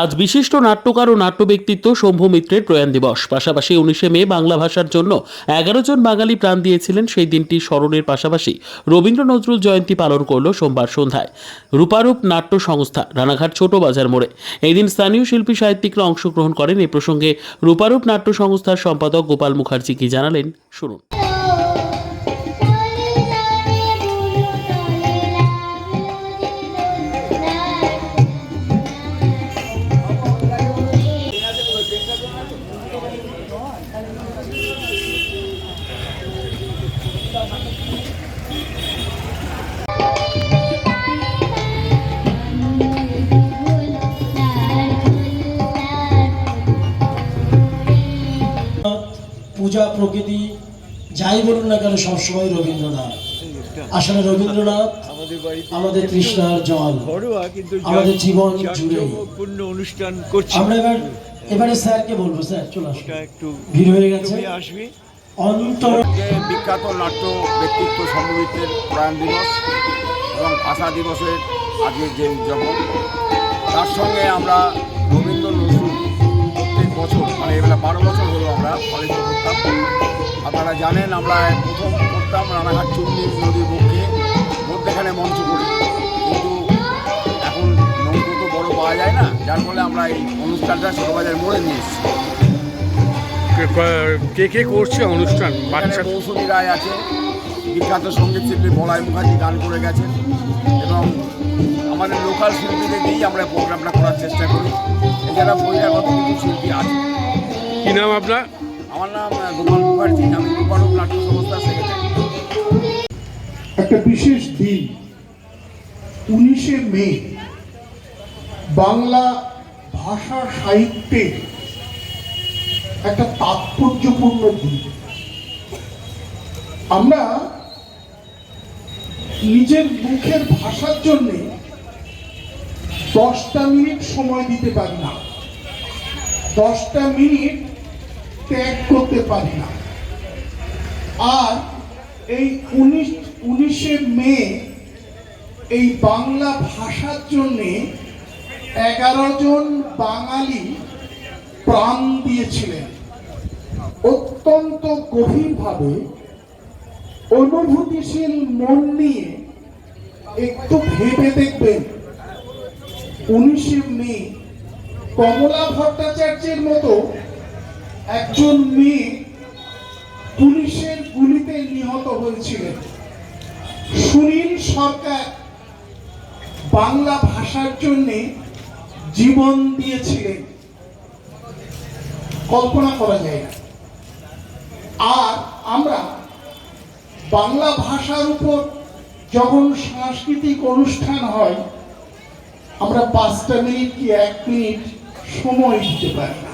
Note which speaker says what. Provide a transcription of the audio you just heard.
Speaker 1: আজ বিশিষ্ট নাট্যকার ও নাট্য ব্যক্তিত্ব শম্ভু মিত্রের প্রয়াণ দিবস। পাশাপাশি উনিশে মে বাংলা ভাষার জন্য এগারো জন বাঙালি প্রাণ দিয়েছিলেন। সেই দিনটি স্মরণের পাশাপাশি রবীন্দ্র নজরুল জয়ন্তী পালন করল সোমবার সন্ধ্যায়। রূপারূপ নাট্য সংস্থা, রানাঘাট ছোট বাজার মোড়ে। এই দিন স্থানীয় শিল্পী সাহিত্যিকরা অংশগ্রহণ করেন। এ প্রসঙ্গে রূপারূপ নাট্য সংস্থার সম্পাদক গোপাল মুখার্জি কি জানালেন? শুনুন।
Speaker 2: পূজা প্রকৃতি যাই বলুন না কেন সবসময় রবীন্দ্রনাথ। আসলে রবীন্দ্রনাথ আমাদের তৃষ্ণার জল। আমাদের জীবন জুড়ে।
Speaker 3: পূর্ণ অনুষ্ঠান করছি
Speaker 2: আমরা এবার এবারে স্যারকে বলব স্যার চলে আসুন।
Speaker 3: একটু
Speaker 2: ভিড় হয়ে গেছে।
Speaker 3: আসবি।
Speaker 2: অন্তর
Speaker 4: বিখ্যাত নাট্য ব্যক্তিত্ব সমৃদ্ধের প্রয়াণ দিবস এবং ভাষা দিবসের আজকে যে উদযাপন তার সঙ্গে আমরা রবীন্দ্র নজরুল প্রত্যেক বছর মানে এবেলা বারো বছর হলো আমরা কলেজে আপনারা জানেন আমরা প্রথম করতাম রানাঘাট চুন্নি নদীর বুকে মধ্যেখানে মঞ্চ করি। কিন্তু এখন নৌকো তো বড় পাওয়া যায় না যার ফলে আমরা এই অনুষ্ঠানটা ছোটোবাজার মোড়ে নিয়ে এসেছি।
Speaker 5: কে কে করছে অনুষ্ঠান? বাচ্চা
Speaker 4: মৌসুমী রায় আছে বিখ্যাত সংগীত শিল্পী বলাই মুখার্জি গান করে গেছেন এবং আমাদের লোকাল শিল্পীদের দিয়েই আমরা প্রোগ্রামটা করার চেষ্টা করি। এছাড়া বহিরাগত কিছু শিল্পী আছে।
Speaker 5: কি নাম আপনার?
Speaker 6: একটা বিশেষ দিন, উনিশে মে, বাংলা ভাষা একটা তাৎপর্যপূর্ণ দিন। আমরা নিজের মুখের ভাষার জন্যে দশটা মিনিট সময় দিতে পারি না। দশটা মিনিট ত্যাগ করতে পারি না। আর এই উনিশ, উনিশে মে এই বাংলা ভাষার জন্যে এগারো জন বাঙালি প্রাণ দিয়েছিলেন। অত্যন্ত গভীরভাবে অনুভূতিশীল মন নিয়ে একটু ভেবে দেখবেন। উনিশে মে কমলা ভট্টাচার্যের মতো একজন মেয়ে পুলিশের গুলিতে নিহত হয়েছিলেন। সুনীল সরকার বাংলা ভাষার জন্য জীবন দিয়েছিলেন। কল্পনা করা যায় না। আর আমরা বাংলা ভাষার উপর যখন সাংস্কৃতিক অনুষ্ঠান হয়, আমরা পাঁচটা মিনিট কি এক মিনিট সময় দিতে পারি না।